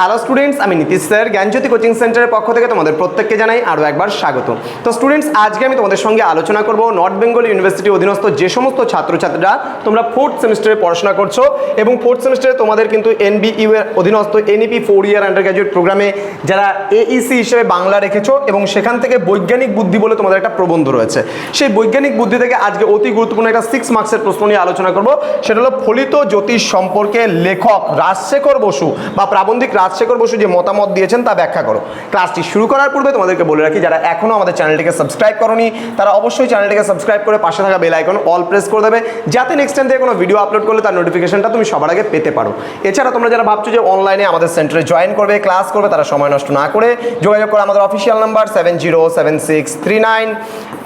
Hello students আমি Nitish sir, জ্ঞানজ্যোতি coaching সেন্টারের পক্ষ থেকে তোমাদের প্রত্যেককে জানাই আরও একবার স্বাগত। তো স্টুডেন্টস আজকে আমি তোমাদের সঙ্গে আলোচনা করব নর্থ বেঙ্গল ইউনিভার্সিটি অধীনস্থ যে সমস্ত ছাত্রছাত্রীরা তোমরা ফোর্থ সেমিস্টারে পড়াশোনা করছ এবং ফোর্থ সেমিস্টারে তোমাদের কিন্তু এনবিইউ এর অধীনস্থ NEP four year undergraduate প্রোগ্রামে যারা এইসি হিসেবে বাংলা রেখেছো এবং সেখান থেকে বৈজ্ঞানিক বুদ্ধি বলে তোমাদের একটা প্রবন্ধ রয়েছে। সেই বৈজ্ঞানিক বুদ্ধি থেকে আজকে অতি গুরুত্বপূর্ণ একটা সিক্স মার্কসের প্রশ্ন নিয়ে আলোচনা করব। সেটা হলো ফলিত জ্যোতিষ সম্পর্কে লেখক রাজশেখর বসু বা প্রাবন্ধিক রাজশেখর বসু যে মতামত দিয়েছেন তা ব্যাখ্যা করো। ক্লাসটি শুরু করার পূর্বে তোমাদেরকে বলে রাখি, যারা এখনও আমাদের চ্যানেলটিকে সাবস্ক্রাইব করনি, তারা অবশ্যই চ্যানেলটিকে সাবস্ক্রাইব করে পাশে থাকা বেল আইকন অল প্রেস করে দেবে, যাতে নেক্সট টাইম থেকে কোনো ভিডিও আপলোড করলে তার নোটিফিকেশনটা তুমি সবার আগে পেতে পারো। এছাড়া তোমরা যারা ভাবছ যে অনলাইনে আমাদের সেন্টারে জয়েন করবে ক্লাস করবে, তারা সময় নষ্ট না করে যোগাযোগ করে আমাদের official number seven zero seven six three nine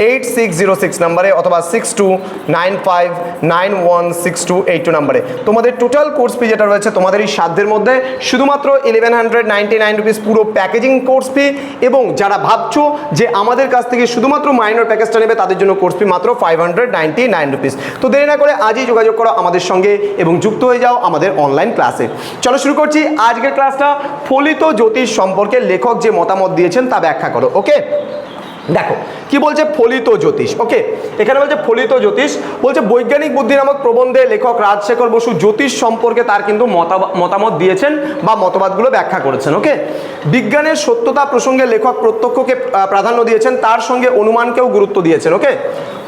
eight six zero six নাম্বারে অথবা six two nine five nine one six two eight two নাম্বারে তোমাদের টোটাল কোর্স ফি যেটা রয়েছে তোমাদের এই সাধ্যের মধ্যে, শুধুমাত্র eleven hundred ninety nine rupees পুরো প্যাকেজিং কোর্স ফি এবং যারা ভাবছ যে আমাদের কাছ থেকে শুধুমাত্র মাইনর প্যাকেজটা নেবে, তাদের জন্য কোর্স ফি মাত্র five hundred ninety nine rupees তো দেরি না করে আজই যোগাযোগ করো আমাদের সঙ্গে এবং যুক্ত হয়ে যাও আমাদের অনলাইন ক্লাসে চলো শুরু করছি আজকের ক্লাসটা ফলিত জ্যোতিষ সম্পর্কে লেখক যে মতামত দিয়েছেন তা ব্যাখ্যা করো ওকে দেখো, কি বলছে ফলিত জ্যোতিষ? ওকে এখানে বলছে ফলিত জ্যোতিষ, বলছে বৈজ্ঞানিক বুদ্ধি নামক প্রবন্ধে লেখক রাজশেখর বসু জ্যোতিষ সম্পর্কে তার কিন্তু মতামত দিয়েছেন বা মতবাদগুলো ব্যাখ্যা করেছেন ওকে বিজ্ঞানের সত্যতা প্রসঙ্গে লেখক প্রত্যক্ষকে প্রাধান্য দিয়েছেন, তার সঙ্গে অনুমানকেও গুরুত্ব দিয়েছেন ওকে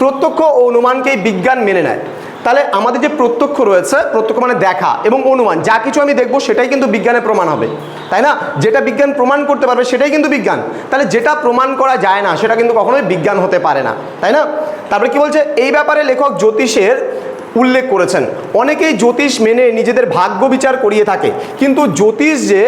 প্রত্যক্ষ ও অনুমানকেই বিজ্ঞান মেনে নেয়। তাহলে আমাদের যে প্রত্যক্ষ রয়েছে, প্রত্যক্ষ মানে দেখা এবং অনুমান, যা কিছু আমি দেখব সেটাই কিন্তু বিজ্ঞানের প্রমাণ হবে, তাই না? যেটা বিজ্ঞান প্রমাণ করতে পারবে সেটাই কিন্তু বিজ্ঞান। তাহলে যেটা প্রমাণ করা যায় না, সেটা কিন্তু কখনোই বিজ্ঞান হতে পারে না, তাই না? তারপরে কি বলছে? এই ব্যাপারে লেখক জ্যোতিষের উল্লেখ করেছেন। অনেকেই জ্যোতিষ মেনে নিজেদের ভাগ্য বিচার করিয়ে থাকে, কিন্তু জ্যোতিষ যে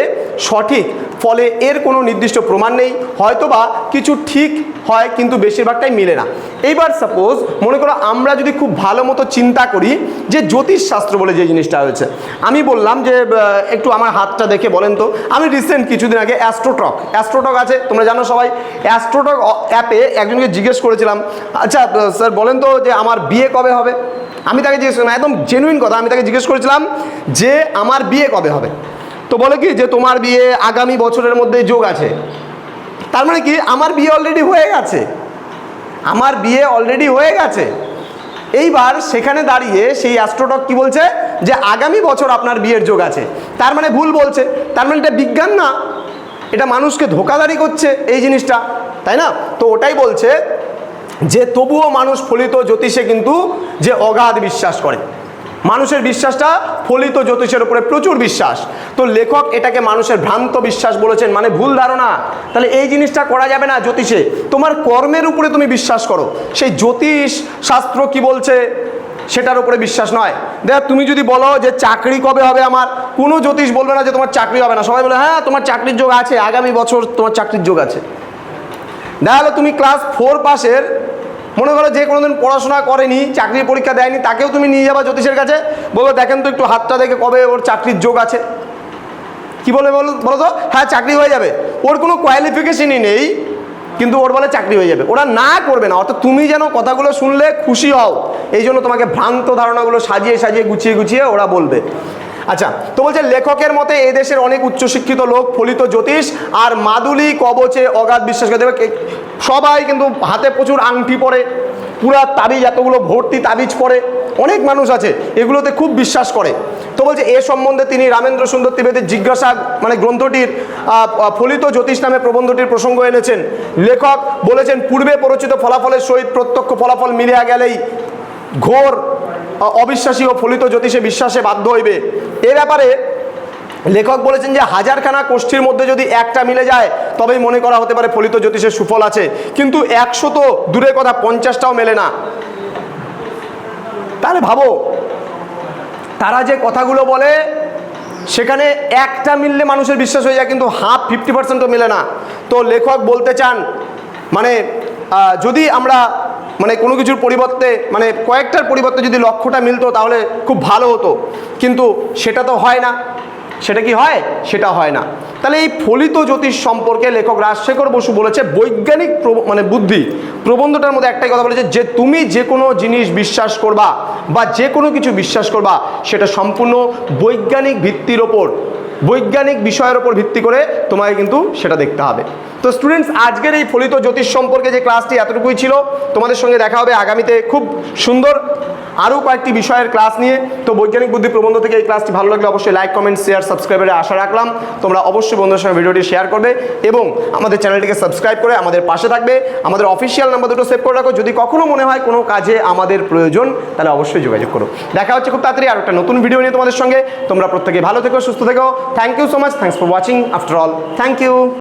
সঠিক, ফলে এর কোনো নির্দিষ্ট প্রমাণ নেই। হয়তোবা কিছু ঠিক হয়, কিন্তু বেশিরভাগটাই মিলে না। এইবার সাপোজ মনে করো আমরা যদি খুব ভালো মতো চিন্তা করি যে জ্যোতিষশাস্ত্র বলে যে জিনিসটা হয়েছে। আমি বললাম যে একটু আমার হাতটা দেখে বলেন তো। আমি রিসেন্ট কিছুদিন আগে অ্যাস্ট্রোটক অ্যাস্ট্রোটক আছে, তোমরা জানো সবাই। অ্যাস্ট্রোটক অ্যাপে একজনকে জিজ্ঞেস করেছিলাম আচ্ছা স্যার বলেন তো যে আমার বিয়ে কবে হবে? আমি তাকে জিজ্ঞেস করলাম একদম জেনুইন কথা। আমি তাকে জিজ্ঞেস করেছিলাম যে, আমার বিয়ে কবে হবে? তো বলে কি যে তোমার বিয়ে আগামী বছরের মধ্যে যোগ আছে। তার মানে কি আমার বিয়ে অলরেডি হয়ে গেছে। আমার বিয়ে অলরেডি হয়ে গেছে। এইবার সেখানে দাঁড়িয়ে সেই অ্যাস্ট্রোটক কি বলছে যে আগামী বছর আপনার বিয়ের যোগ আছে। তার মানে ভুল বলছে। তার মানে এটা বিজ্ঞান না। এটা মানুষকে ধোকাধারি করছে এই জিনিসটা, তাই না? তো ওটাই বলছে যে তবুও মানুষ ফলিত জ্যোতিষে কিন্তু যে অগাধ বিশ্বাস করে। মানুষের বিশ্বাসটা ফলিত জ্যোতিষের উপরে প্রচুর বিশ্বাস। তো লেখক এটাকে মানুষের ভ্রান্ত বিশ্বাস বলেছেন মানে ভুল ধারণা। তাহলে এই জিনিসটা করা যাবে না জ্যোতিষে। তোমার কর্মের উপরে তুমি বিশ্বাস করো। সেই জ্যোতিষ শাস্ত্র কি বলছে? সেটার উপরে বিশ্বাস নয়। দেখ, তুমি যদি বলো যে চাকরি কবে হবে আমার, কোনো জ্যোতিষ বলবে না যে তোমার চাকরি হবে না। সবাই বলে হ্যাঁ তোমার চাকরির যোগ আছে, আগামী বছর তোমার চাকরির যোগ আছে। দেখা তুমি ক্লাস ফোর পাসের মনে করো যে কোনোদিন পড়াশোনা করেনি, চাকরির পরীক্ষা দেয়নি, তাকেও তুমি নিয়ে যাবা জ্যোতিষের কাছে। বলব, দেখেন তো একটু হাতটা দেখে কবে ওর চাকরির যোগ আছে। কি বলে বলো বলো তো? হ্যাঁ চাকরি হয়ে যাবে। ওর কোনো কোয়ালিফিকেশনই নেই, কিন্তু ওর বলে চাকরি হয়ে যাবে। ওরা না করবে না, অর্থাৎ তুমি যেন কথাগুলো শুনলে খুশি হও, এই জন্য তোমাকে ভ্রান্ত ধারণাগুলো সাজিয়ে সাজিয়ে গুছিয়ে গুছিয়ে ওরা বলবে। আচ্ছা তো বলছে লেখকের মতে এই দেশের অনেক উচ্চশিক্ষিত লোক, ফলিত জ্যোতিষ আর মাদুলি, কবচে অগাধ বিশ্বাস করে সবাই কিন্তু হাতে প্রচুর আংটি পরে, পুরা তাবিজ, এতগুলো ভর্তি তাবিজ পরে। অনেক মানুষ আছে, এগুলোতে খুব বিশ্বাস করে। তো বলছে এ সম্বন্ধে তিনি রামেন্দ্র সুন্দর ত্রিবেদীর জিজ্ঞাসা মানে গ্রন্থটির ফলিত জ্যোতিষ নামে প্রবন্ধটির প্রসঙ্গ এনেছেন। লেখক বলেছেন, পূর্বে পরিচিত ফলাফলের সহিত প্রত্যক্ষ ফলাফল মিলিয়া গেলেই ঘোর অবিশ্বাসী ও ফলিত জ্যোতিষে বিশ্বাসে বাধ্য হইবে। এ ব্যাপারে লেখক বলেছেন যে, হাজারখানা কোষ্ঠীর মধ্যে যদি একটা মিলে যায়, তবেই মনে করা হতে পারে ফলিত জ্যোতিষের সুফল আছে। কিন্তু একশো তো দূরের কথা, পঞ্চাশটাও মেলে না। তাহলে ভাবো, তারা যে কথাগুলো বলে, সেখানে একটা মিললে মানুষের বিশ্বাস হয়ে যায়, কিন্তু হাফ ফিফটি পার্সেন্টও মেলে না। তো লেখক বলতে চান মানে যদি আমরা মানে কোনো কিছুর পরিবর্তে মানে কয়েকটার পরিবর্তে যদি লক্ষ্যটা মিলতো তাহলে খুব ভালো হতো। কিন্তু সেটা তো হয় না। সেটা কি হয়? সেটা হয় না। তাহলে এই ফলিত জ্যোতিষ সম্পর্কে লেখক রাজশেখর বসু বলেছে, বৈজ্ঞানিক মানে বুদ্ধি প্রবন্ধটার মধ্যে একটাই কথা বলেছে যে তুমি যে কোনো জিনিস বিশ্বাস করবা বা যে কোনো কিছু বিশ্বাস করবা, সেটা সম্পূর্ণ বৈজ্ঞানিক ভিত্তির ওপর বৈজ্ঞানিক বিষয়ের ওপর ভিত্তি করে তোমাকে কিন্তু সেটা দেখতে হবে। তো স্টুডেন্টস আজকের এই ফলিত জ্যোতিষ সম্পর্কে যে ক্লাসটি এতটুকুই ছিল, তোমাদের সঙ্গে দেখা হবে আগামীতে খুব সুন্দর আরও কয়েকটি বিষয়ের ক্লাস নিয়ে। তো বৈজ্ঞানিক বুদ্ধি প্রবন্ধ থেকে এই ক্লাসটি ভালো লাগলে অবশ্যই লাইক কমেন্ট শেয়ার সাবস্ক্রাইবারে আশা রাখলাম। তোমরা অবশ্যই বন্ধুদের সঙ্গে ভিডিওটি শেয়ার করবে এবং আমাদের চ্যানেলটিকে সাবস্ক্রাইব করে আমাদের পাশে থাকবে। আমাদের অফিসিয়াল নাম্বার দুটো সেভ করে রাখো। যদি কখনো মনে হয় কোনো কাজে আমাদের প্রয়োজন, তাহলে অবশ্যই যোগাযোগ করো। দেখা হচ্ছে খুব তাড়াতাড়ি আর একটা নতুন ভিডিও নিয়ে তোমাদের সঙ্গে। তোমরা প্রত্যেকে ভালো থেকো, সুস্থ থেকো। Thank you so much thanks for watching after all thank you